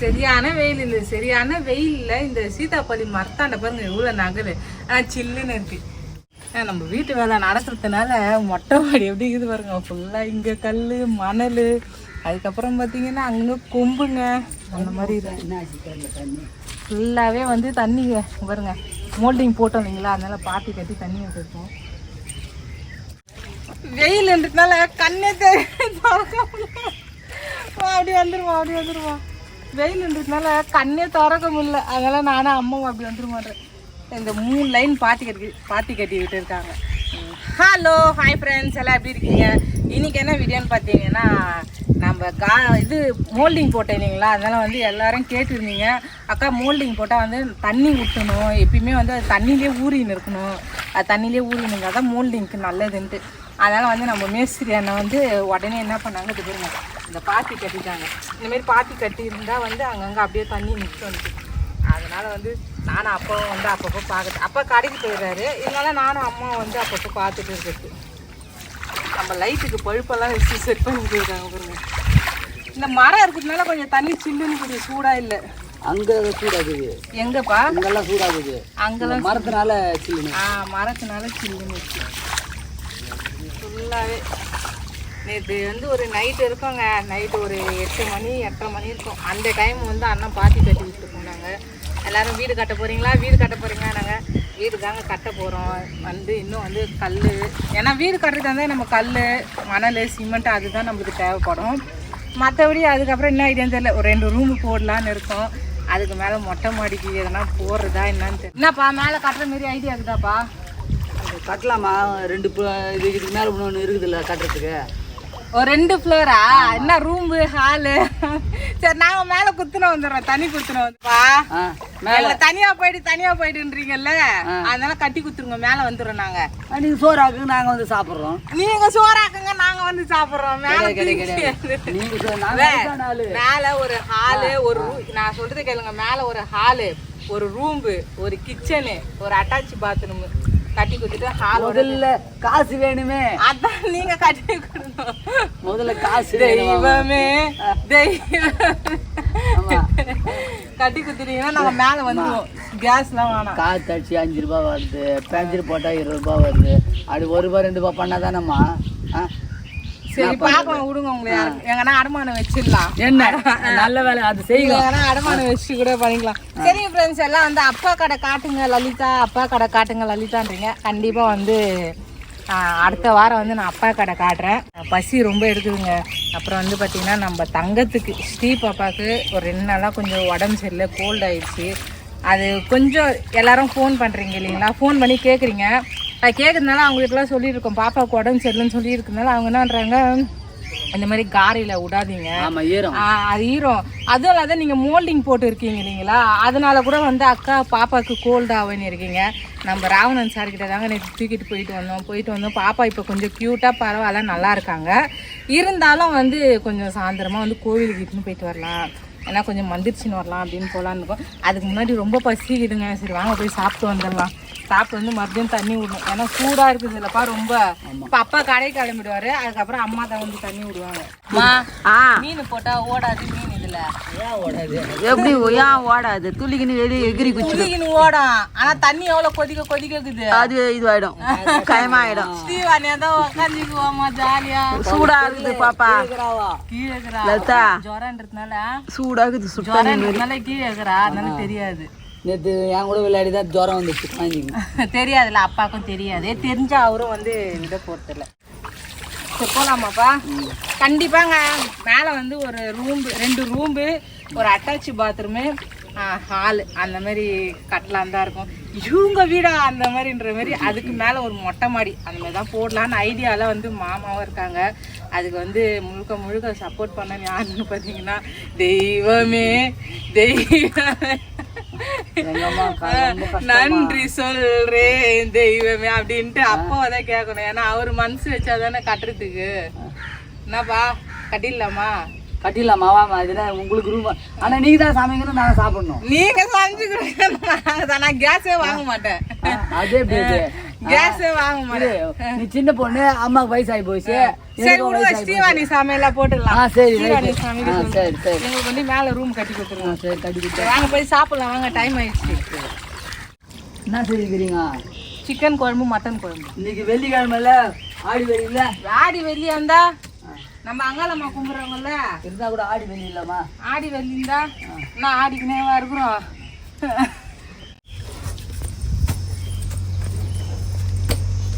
சரியான வெயில் இல்லை சரியான வெயிலில் இந்த சீதாப்பள்ளி மரத்தாண்ட பாருங்க எவ்வளவு நகரு. ஆனால் சில்லுன்னு இருக்கு. நம்ம வீட்டு வேலை நடக்கிறதுனால மொட்டை மாடி எப்படி இருக்குது பாருங்க. ஃபுல்லாக இங்கே கல் மணல். அதுக்கப்புறம் பார்த்தீங்கன்னா அங்கே கொம்புங்க. அந்த மாதிரி ஃபுல்லாகவே வந்து தண்ணிங்க. பாருங்க. மோல்டிங் போட்டோம் இல்லைங்களா? அதனால பாத்தி கட்டி தண்ணி வச்சுருக்கோம் வெயில்ன்றதுனால கண்ணே தெ- அப்படி முடியல. அப்படி வந்துருமா வெயில் இருந்ததுனால வெயில்ன்றதுனால கண்ணே திறக்க முடியல அதனால நானும் அம்மாவும் அப்படி வந்துருமான்றேன் இந்த மூணு லைன் பாத்தி கட்டி பாத்தி கட்டிக்கிட்டு இருக்காங்க ஹலோ ஹாய் ஃப்ரெண்ட்ஸ் எல்லாம் எப்படி இருக்கீங்க? இன்னைக்கு என்ன வீடியோன்னு பார்த்தீங்கன்னா நம்ம கா இது மோல்டிங் போட்டேன் இல்லைங்களா? அதனால் வந்து எல்லாரும் கேட்டிருந்தீங்க. அக்கா மோல்டிங் போட்டால் வந்து தண்ணி ஊற்றணும் எப்பயுமே வந்து அது தண்ணியிலே ஊறின்னு இருக்கணும். அது தண்ணியிலே ஊறினுங்க அதான் மோல்டிங்க்கு நல்லதுன்ட்டு. அதனால் வந்து நம்ம மேஸ்திரி அண்ணன் வந்து உடனே என்ன பண்ணாங்க இது பாருங்க இந்த பாத்தி கட்டிட்டாங்க. இந்த மாதிரி பாத்தி கட்டி இருந்தால் வந்து அங்கங்கே அப்படியே தண்ணி வந்துட்டு அதனால் வந்து நானும் அப்பாவும் வந்து அப்பப்போ பார்க்குறது. அப்பா கடைக்கு போயிடுறாரு. இதனால நானும் அம்மா வந்து அப்பப்போ பார்த்துட்டு இருக்கிறது. நம்ம லைட்டுக்கு பழுப்பெல்லாம் வச்சு செட் பண்ணி போயிருக்காங்க பாருங்க. இந்த மரம் இருக்கிறதுனால கொஞ்சம் தண்ணி சில்லுன்னு கொஞ்சம் சூடாக இல்லை. அங்க சூடாகுது. எங்கப்பா? இங்கெல்லாம் சூடாகுது. அங்கெல்லாம் மரத்தினால சில்லுன்னு. ஆ மரத்தினால சில்லுன்னு ஃபுல்லாகவே நேற்று வந்து ஒரு நைட் இருக்கோங்க. நைட்டு ஒரு எட்டு மணி எட்டரை மணி இருக்கும். அந்த டைம் வந்து அண்ணன் பாத்தி கட்டி விட்டு போனாங்க. எல்லாரும் வீடு கட்ட போகிறீங்களா வீடு கட்ட போகிறீங்களா நாங்கள் வீடு தாங்க கட்ட போகிறோம் வந்து இன்னும் வந்து கல் ஏன்னா வீடு கட்டுறது வந்து நம்ம கல் மணல் சிமெண்ட் அதுதான் நம்மளுக்கு தேவைப்படும். மற்றபடி அதுக்கப்புறம் என்ன ஐடியான்னு தெரியல. ஒரு ரெண்டு ரூமு போடலான்னு இருக்கோம். அதுக்கு மேலே மொட்டை மாடிக்கு எதனா போடுறதா என்னன்னு தெரியல. என்னப்பா மேலே கட்டுற மாரி ஐடியா இருக்குதாப்பா? அது கட்டலாமா? ரெண்டு இது இதுக்கு மேல இன்னொன்று இருக்குதுல்ல கட்டுறதுக்கு. ஒரு ரெண்டு ஃப்ளோரா என்ன ரூமு ஹாலு சரி நாங்க மேல குத்துன வந்துடுறோம். தனி குத்துன வந்துப்பா தனியா போயிட்டு தனியா போயிட்டுன்றீங்கல்ல அதனால கட்டி குத்துருங்க மேல வந்துடுறோம் நாங்க. நீங்க சோறாக்கு நாங்க வந்து சாப்பிடுறோம். நீங்க சோறாக்குங்க நாங்க வந்து சாப்பிடுறோம். மேல. மேல ஒரு ஹாலு ஒரு நான் சொல்றது கேளுங்க. மேல ஒரு ஹாலு ஒரு ரூம்பு ஒரு கிச்சனு ஒரு அட்டாச் பாத்ரூம் கட்டி குத்துட்டு ஹாலோட முதல்ல காசு வேணுமே. அதான் நீங்க கட்டி கொடுக்கணும். முதல்ல காசு தெய்வமே தெய்வம். கட்டி குத்துறீங்கன்னா நாங்க மேல வந்துருவோம். கேஸ்லாம் வேணாம். காத்து அடிச்சு அஞ்சு ரூபாய் வருது. பேஞ்சர் போட்டா இருபது ரூபாய் வருது. அப்படி ஒரு ரூபாய் ரெண்டு ரூபாய் பண்ணாதானம்மா? ஆ? சரி பாக்கலாம் விடுங்க உங்களை எங்கன்னா அடமானம் வச்சிடலாம். என்ன? நல்ல வேலை அது செய்யுங்க எங்கன்னா அடமானம் வச்சு கூட பண்ணிக்கலாம். சரிங்க ஃப்ரெண்ட்ஸ் எல்லாம் வந்து அப்பா கடை காட்டுங்க லலிதா. அப்பா கடை காட்டுங்க லலிதான்றீங்க. கண்டிப்பா வந்து அடுத்த வாரம் வந்து நான் அப்பா கடை காட்டுறேன். பசி ரொம்ப எடுக்குதுங்க. அப்புறம் வந்து பார்த்தீங்கன்னா நம்ம தங்கத்துக்கு ஸ்ரீ பாப்பாவுக்கு ஒரு ரெண்டு நாளாக கொஞ்சம் உடம்பு சரியில்லை கோல்ட் ஆயிடுச்சு. அது கொஞ்சம் எல்லாரும் ஃபோன் பண்ணுறீங்க இல்லைங்களா? ஃபோன் பண்ணி கேட்குறீங்க கேட்குறதுனால அவங்களுக்குலாம் சொல்லியிருக்கோம். பாப்பாவுக்கு உடம்பு சரியில்லைன்னு சொல்லியிருக்கனால அவங்க என்னன்றாங்க இந்த மாதிரி காரியில் விடாதீங்க. அது ஈரம். அதுவும் இல்லாத நீங்கள் மோல்டிங் போட்டு இருக்கீங்க இல்லைங்களா? அதனால கூட வந்து அக்கா பாப்பாவுக்கு கோல்ட் ஆகுன்னு இருக்கீங்க. நம்ம ராவணன் சார் கிட்ட தாங்க நேற்று தூக்கிட்டு போயிட்டு வந்தோம். போயிட்டு வந்தோம். பாப்பா இப்போ கொஞ்சம் க்யூட்டாக பரவாயில்ல நல்லா இருக்காங்க. இருந்தாலும் வந்து கொஞ்சம் சாயந்தரமாக வந்து கோவிலுக்கு இட்டுன்னு போயிட்டு வரலாம். ஏன்னா கொஞ்சம் மந்திரிச்சின்னு வரலாம் அப்படின்னு போகலான்னு இருக்கோம். அதுக்கு முன்னாடி ரொம்ப பசிக்குதுங்க. சரி வாங்க போய் சாப்பிட்டு வந்துடலாம். சாப்பிட்டு வந்து மறுபடியும் தண்ணி விடணும். ஏன்னா சூடாக இருக்குது இல்லப்பா ரொம்ப. இப்போ அப்பா கடை கிளம்பிடுவாரு. அதுக்கப்புறம் அம்மா தான் வந்து தண்ணி விடுவாங்க. அம்மா ஆ. மீன் போட்டா ஓடாது மீன் இதுல. எப்படி ஏன் ஓடாது? துளிக்கின்னு வெளியே எகிரி குச்சி குதிக்கின்னு ஓடும். ஆனா தண்ணி எவ்வளவு கொதிக்க கொதிக்குது அது இதுவாயிடும். கயமாயிடும். ஸ்ரீவாணி ஏதோ உக்காந்துக்குவோமா ஜாலியா. சூடா இருக்குது பாப்பா. கீழே இருக்கிறா ஜுரம்ன்றதுனால சூடாகுது சுட்ட ஜுரம்ன்றதுனால கீழே இருக்கிறா. அதனால தெரியாது. நேற்று என் கூட விளையாடி தான் ஜுரம் வந்துச்சு குழந்தைங்க. தெரியாதுல்ல அப்பாவுக்கும் தெரியாது. தெரிஞ்சா அவரும் வந்து விட போறதில்ல சரி போலாமாப்பா? கண்டிப்பாங்க மேலே வந்து ஒரு ரூம் ரெண்டு ரூம்பு ஒரு அட்டாச் பாத்ரூமு ஹால் அந்த மாதிரி கட்டலாம் தான் இருக்கும். இவங்க வீடா அந்த மாதிரின்ற மாதிரி அதுக்கு மேலே ஒரு மொட்டை மாடி அந்த மாதிரி தான் போடலான்னு ஐடியாவில் வந்து மாமாவும் இருக்காங்க. அதுக்கு வந்து முழுக்க முழுக்க சப்போர்ட் பண்ண யாருன்னு பார்த்தீங்கன்னா தெய்வமே தெய்வமே. நன்றி சொல்றேன் தெய்வமே அப்படின்ட்டு அப்பாவை தான் கேட்கணும். ஏன்னா அவர் மனசு வச்சாதானே கட்டுறதுக்கு. என்னப்பா கட்டிடலாமா? கட்டிடலாமா? வாமா இதுல உங்களுக்கு ரூம் ஆனா நீங்க தான் சமைக்கணும் நாங்க சாப்பிடணும். நீங்க சமைச்சு கொடுங்க நான் கேஸே வாங்க மாட்டேன். அது? கேஸே வாங்க மாட்டேன். இரு, நீ சின்ன பொண்ணு அம்மாக்கு வயசாகி போச்சு. சரி விடுங்க ஸ்ரீவாணி சாமியெல்லாம் போட்டுடலாம். சரி ஸ்ரீவாணி சாமி சரி சரி. எங்களுக்கு வந்து மேல ரூம் கட்டி ஆ கொடுத்துருங்க சரி கட்டிக்கிட்டு சரி, வாங்க போய் சாப்பிடலாம். வாங்க டைம் ஆயிடுச்சு. என்ன செய்திருக்கிறீங்க? சிக்கன் குழம்பு மட்டன் குழம்பு. இன்னைக்கு வெள்ளிக்கிழமைல ஆடி இல்ல? ஆடி வெள்ளியா இருந்தா நம்ம அங்காளம்மா கும்பிட்றவங்கல்ல? இருந்தா கூட ஆடி வெள்ளி இல்லாமா ஆடி வெள்ளி இருந்தா நான் ஆடிக்கினேவா இருக்கிறோம்.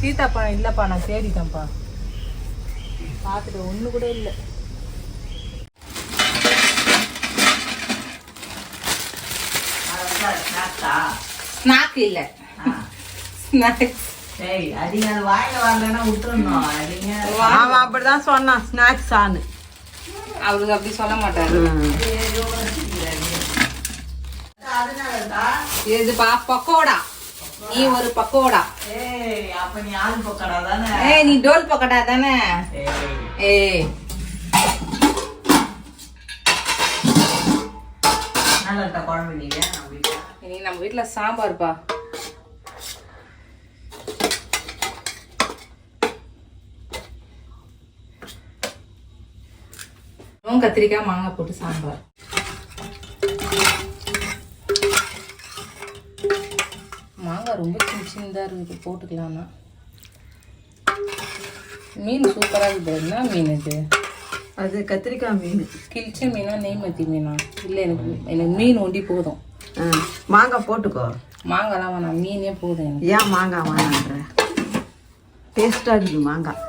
சீதாப்பழம் இல்லப்பா நான் தேடிட்டேன்ப்பா. பார்த்துட்டு ஒண்ணு கூட இல்லை. ஸ்நாக் இல்லை. ஸ்நாக்ஸ் சரி அதிக அது வாயில வரலன்னா அதிக அவன் அப்படிதான் சொன்னான் ஸ்நாக்ஸ் ஆனு அவருக்கு அப்படி சொல்ல மாட்டாரு. இதுப்பா பக்கோடா. நீ ஒரு பக்கோடா. ஏய் அப்ப நீ ஆள் பக்கடா தானே? ஏய் நீ டோல் பக்கோடா தானே? ஏய். நல்லா குழம்பு நீங்க? இனி நம்ம வீட்ல சாம்பார்ப்பா. கத்திரிக்காய் மாங்காய் போட்டு சாம்பார் மாங்காய் ரொம்ப சின்ன சின்னதாக இருக்குது போட்டுக்கலாம்னா. மீன் சூப்பராக இருக்குது. என்ன மீன் இது? அது கத்திரிக்காய் மீன். கிழிச்ச மீனா நெய்மத்தி மீனா? இல்லை எனக்கு எனக்கு மீன் ஒண்டி போதும். ஆ, மாங்காய் போட்டுக்கோ. மாங்காய்லாம் வேணாம். மீனே போதும் எனக்கு. ஏன் மாங்காய் வேணான்ற டேஸ்டாக இருக்கு மாங்காய்.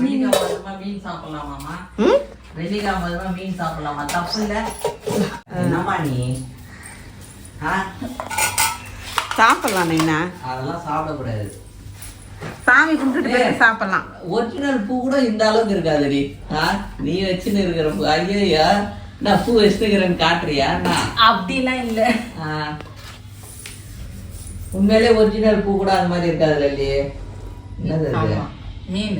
மீன் சாப்பிடலாமாமா ம்? வெள்ளிக்கிழமை அதுமா மீன் சாப்பிடலாமா? தப்பு இல்ல. என்னம்மா நீ? ஆ? சாப்பிடலாம் நைனா. அதெல்லாம் சாப்பிடக்கூடாது. சாமி கும்பிட்டுட்டு போய் சாப்பிடலாம். ஒரிஜினல் பூ கூட இந்த அளவுக்கு இருக்காதுடி. ஆ நீ வச்சுன்னு இருக்கிற பூ. ஐயா நான் பூ வச்சுக்கிறேன்னு காட்டுறியா? நான் அப்படிலாம் இல்லை. உண்மையிலே ஒரிஜினல் பூ கூட அது மாதிரி இருக்காதுல்ல இல்லையே? என்னது மீன்.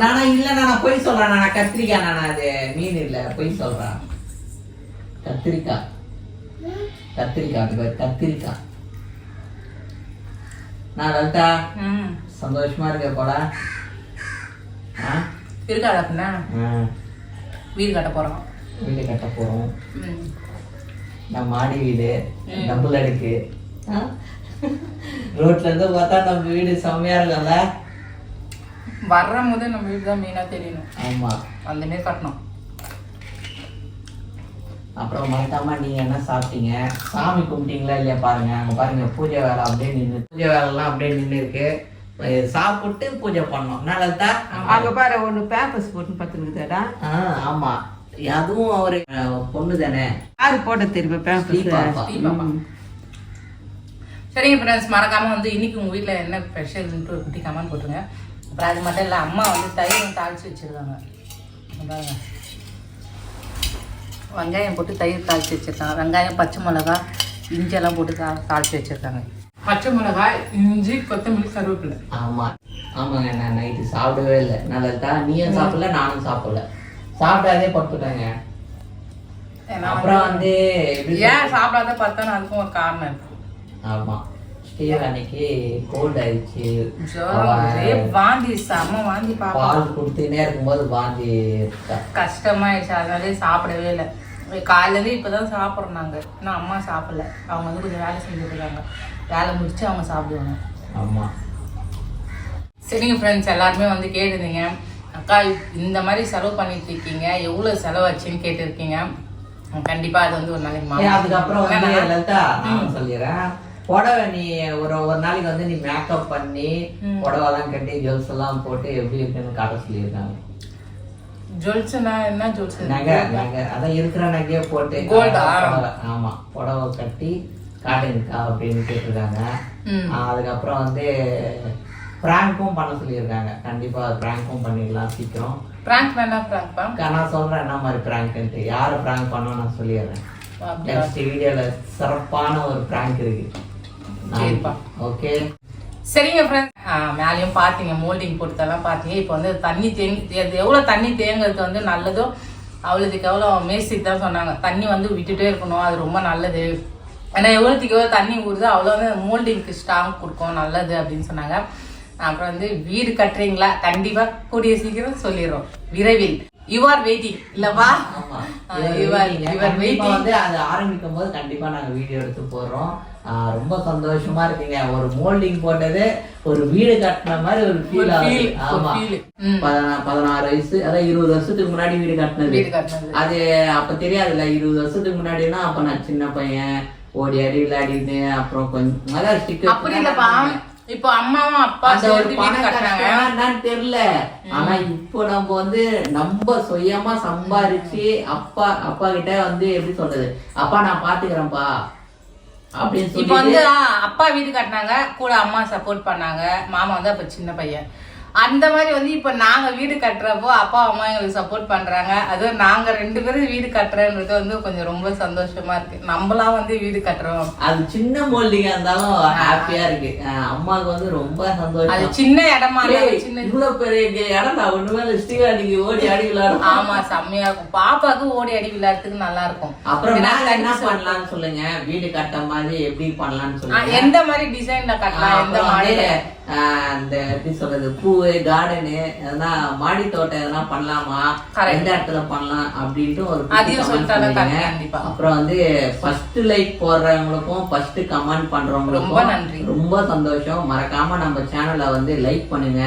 நானா இல்ல நானா பொய் சொல்றேன் நானா. கத்திரிக்காய் நானா அது. மீன் இல்ல பொய் சொல்றேன். கத்திரிக்காய். கத்திரிக்காய் அது பேர் கத்திரிக்காய். நான் லலிதா சந்தோஷமா இருக்க போல? ஆ? இருக்காடா அப்படின்னா. வீடு கட்ட போகிறோம் வீடு கட்ட போறோம். ம். நம்ம மாடி வீடு டபுள் அடுக்கு? ரோட்ல இருந்து பார்த்தா நம்ம வீடு செம்மையா இருக்கும்ல? வர்ற போதே நம்ம வீடு தான் மெயினாக தெரியணும். ஆமா. அந்த மாரி கட்டணும். அப்புறம் மறக்காம நீங்க என்ன சாப்பிட்டீங்க? சாமி கும்பிட்டீங்களா இல்லையா பாருங்க. அங்க பாருங்க பூஜை வேலை அப்படியே நின்று பூஜை வேலைலாம் அப்படியே நின்று இருக்கு. சாப்பிட்டு பூஜை பண்ணோம் நல்லதா அங்க பாரு ஒண்ணு பேப்பர்ஸ் போட்டு பார்த்துருக்குதாடா. ஆமா. அதுவும் அவரு பொண்ணு தானே யாரு போட்ட தெரியுமா. பேப்பர்ஸ். சரிங்க ஃப்ரெண்ட்ஸ் மறக்காம வந்து இன்னைக்கு உங்க வீட்டில் என்ன ஸ்பெஷல்ன்ட்டு ஒரு குட்டி கமெண்ட் போட்டுருங்க. அப்புறம் அது மட்டும் இல்லை அம்மா வந்து தயிரும் தாளிச்சு வச்சிருக்காங்க. இங்க பாருங்க வெங்காயம் போட்டு தயிர் தாளிச்சு வச்சிருக்காங்க. வெங்காயம் பச்சை மிளகா இஞ்செல்லாம் போட்டு தா தாளிச்சு வச்சிருக்காங்க. பச்சை மிளகாய் இஞ்சி கொத்தமல்லி கருவேப்பிலை. ஆமா. ஆமாங்க நான் நைட்டு சாப்பிடவே இல்லை. நல்லதா நீயும் சாப்பிடல நானும் சாப்பிடல. சாப்பிடாதே படுத்துட்டாங்க. அப்புறம் வந்து ஏன் சாப்பிடாத பார்த்தா அதுக்கும் ஒரு காரணம் இருக்கு. ஆமா. ஸ்டீவ் அன்னைக்கு கோல்ட் ஆயிடுச்சு. வாந்தி செம்ம வாந்தி பால் கொடுத்துனே இருக்கும்போது வாந்தி. கஷ்டமாயிடுச்சு அதனாலே சாப்பிடவே இல்லை. காலையிலேருந்து இப்போ தான் சாப்பிட்றோம் நாங்கள் இன்னும் அம்மா சாப்பிடல. அவங்க வந்து கொஞ்சம் வேலை செஞ்சுட்டு இருக்காங்க. வேலை முடிச்சு அவங்க சாப்பிடுவாங்க. ஆமா. சரிங்க ஃப்ரெண்ட்ஸ் எல்லாருமே வந்து கேட்டிருந்தீங்க. அக்கா இந்த மாதிரி செலவு பண்ணிட்டு இருக்கீங்க. எவ்வளோ செலவாச்சுன்னு கேட்டிருக்கீங்க. கண்டிப்பாக அது வந்து ஒரு நாளைக்கு. அதுக்கப்புறம் சொல்லிடுறேன். புடவை நீ ஒரு ஒரு நாளைக்கு வந்து நீ மேக்கப் பண்ணி புடவைலாம் கட்டி ஜுவல்ஸ் எல்லாம் போட்டு எப்படி இருக்குன்னு காட்ட சொல்லியிருக்காங்க. ஜுவல்ஸ்னா என்ன ஜுவல்ஸ் நகை நகை. அதான் இருக்கிற நகையை போட்டு? புடவை, ஆமா. புடவை கட்டி காட்டுங்கக்கா அப்படின்னு கேட்டிருக்காங்க. அதுக்கப்புறம் வந்து ப்ராங்க்கும் பண்ண சொல்லியிருக்காங்க. கண்டிப்பா ப்ராங்க்கும் பண்ணிடலாம் சீக்கிரம். ப்ராங்க் வேணா அக்கா, நான் சொல்றேன் என்ன மாதிரி ப்ராங்க்ன்ட்டு. யாரை ப்ராங்க் பண்ணணும் நான் சொல்லிடுறேன். நெக்ஸ்ட் வீடியோல சிறப்பான ஒரு ப்ராங்க் இருக்கு. சரிப்பா. ஓகே. சரிங்க ஃப்ரெண்ட்ஸ் மேலேயும் பார்த்தீங்க மோல்டிங் போட்டுதெல்லாம் பார்த்தீங்க இப்போ வந்து தண்ணி தேங்கி எவ்வளோ தண்ணி தேங்குறது வந்து நல்லதோ அவ்வளோதுக்கு எவ்வளோ மேஸ்திரி தான் சொன்னாங்க. தண்ணி வந்து விட்டுட்டே இருக்கணும் அது ரொம்ப நல்லது. ஏன்னா எவ்வளோத்துக்கு எவ்வளோ தண்ணி ஊறுதோ அவ்வளோ வந்து மோல்டிங்க்கு ஸ்ட்ராங் கொடுக்கும் நல்லது அப்படின்னு சொன்னாங்க. அப்புறம் வந்து வீடு கட்டுறீங்களா? கண்டிப்பா கூடிய சீக்கிரம் சொல்லிடுறோம். விரைவில். யூ ஆர் வெயிட்டிங் இல்லவா? வந்து அது ஆரம்பிக்கும் போது கண்டிப்பா நாங்க வீடியோ எடுத்து போடுறோம். ரொம்ப சந்தோஷமா இருக்குங்க. ஒரு மோல்டிங் போட்டது ஒரு வீடு கட்டின மாதிரி ஒரு ஃபீல் ஆகுது. ஆமா. பதினாறு வயசு அதான் இருபது வருஷத்துக்கு முன்னாடி வீடு கட்டினது. அது அப்ப தெரியாதுல்ல இருபது வருஷத்துக்கு முன்னாடினா அப்ப நான் சின்ன பையன் ஓடி அடி விளையாடிட்டு அப்புறம் கொஞ்சம் அப்படி இல்லப்பா. இப்போ அம்மாவும் அப்பா ஒரு பணம் கட்டுறாங்க. கஷ்டமா என்னன்னு தெரியல ஆனா இப்போ நம்ம வந்து நம்ம சுயமா சம்பாரிச்சு அப்பா அப்பா கிட்ட வந்து எப்படி சொல்றது? அப்பா நான் பாத்துக்கிறேன்ப்பா அப்படின்னு இப்போ வந்து அப்பா வீடு கட்டினாங்க கூட அம்மா சப்போர்ட் பண்ணாங்க மாமா வந்து அப்ப சின்ன பையன். அந்த மாதிரி வந்து இப்போ நாங்க வீடு கட்டுறப்போ அப்பா அம்மா எங்களுக்கு சப்போர்ட் பண்றாங்க. அதுவும் நாங்க ரெண்டு பேரும் வீடு கட்டுறேன்றது வந்து கொஞ்சம் ரொம்ப சந்தோஷமா இருக்கு. நம்மளாம் வந்து வீடு கட்டுறோம். அது சின்ன மோல்டிங்கா இருந்தாலும் ஹாப்பியா இருக்கு. அம்மாவுக்கு வந்து ரொம்ப அது சந்தோஷம் சின்ன இடமா சின்ன இவ்வளவு பெரிய இடம் நான் ஒண்ணுமே ஸ்ரீகா நீங்க ஓடி அடி விளையாடும் ஆமா செம்மையா இருக்கும். பாப்பாக்கு ஓடி அடி விளையாடுறதுக்கு நல்லா இருக்கும். அப்புறம் மேல என்ன பண்ணலாம்னு சொல்லுங்க? வீடு கட்ட மாதிரி எப்படி பண்ணலாம்னு சொல்லுங்க? எந்த மாதிரி டிசைன்ல கட்டலாம்? எந்த ஆஹ், அந்த எப்படி சொல்றது பூவு கார்டனு எதனா மாடி தோட்டம் எதனா பண்ணலாமா. எந்த இடத்துல பண்ணலாம் அப்படின்ட்டு ஒரு. அப்புறம் வந்து ஃபர்ஸ்ட் லைக் போடுறவங்களுக்கும் ஃபர்ஸ்ட் கமெண்ட் பண்றவங்களுக்கும் நன்றி. ரொம்ப சந்தோஷம். மறக்காம நம்ம சேனலை வந்து லைக் பண்ணுங்க.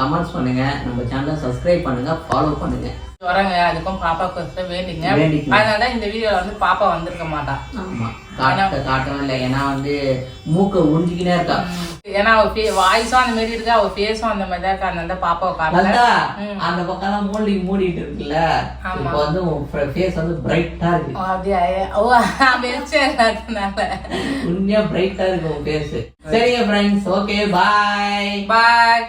கமெண்ட்ஸ் பண்ணுங்க. நம்ம சேனலை சப்ஸ்கிரைப் பண்ணுங்க. ஃபாலோ பண்ணுங்க. வரங்க அதுக்கும் பாப்பாக்கு வேண்டிங்க. அதனால இந்த வீடியோல வந்து பாப்பா வந்திருக்க மாட்டா. ஆமா. காட்ட காட்டவும் இல்லை ஏன்னா வந்து மூக்க உறிஞ்சிக்கினே இருக்கா. ஏன்னா அவ வாய்ஸும் அந்த மாதிரி இருக்கு அவ ஃபேஸும் அந்த மாதிரி தான் இருக்கு தான் பாப்பாவை காட்டல. அந்த பக்கம் மூடி மூடிட்டு இருக்குல்ல. இப்போ வந்து ஃபேஸ் வந்து பிரைட்டா இருக்கு. அப்படியே? ஓ வெளிச்சம் அதனால. உண்மையா பிரைட்டா இருக்கு உன் ஃபேஸ் சரிங்க ஃப்ரெண்ட்ஸ் ஓகே பாய் பாய்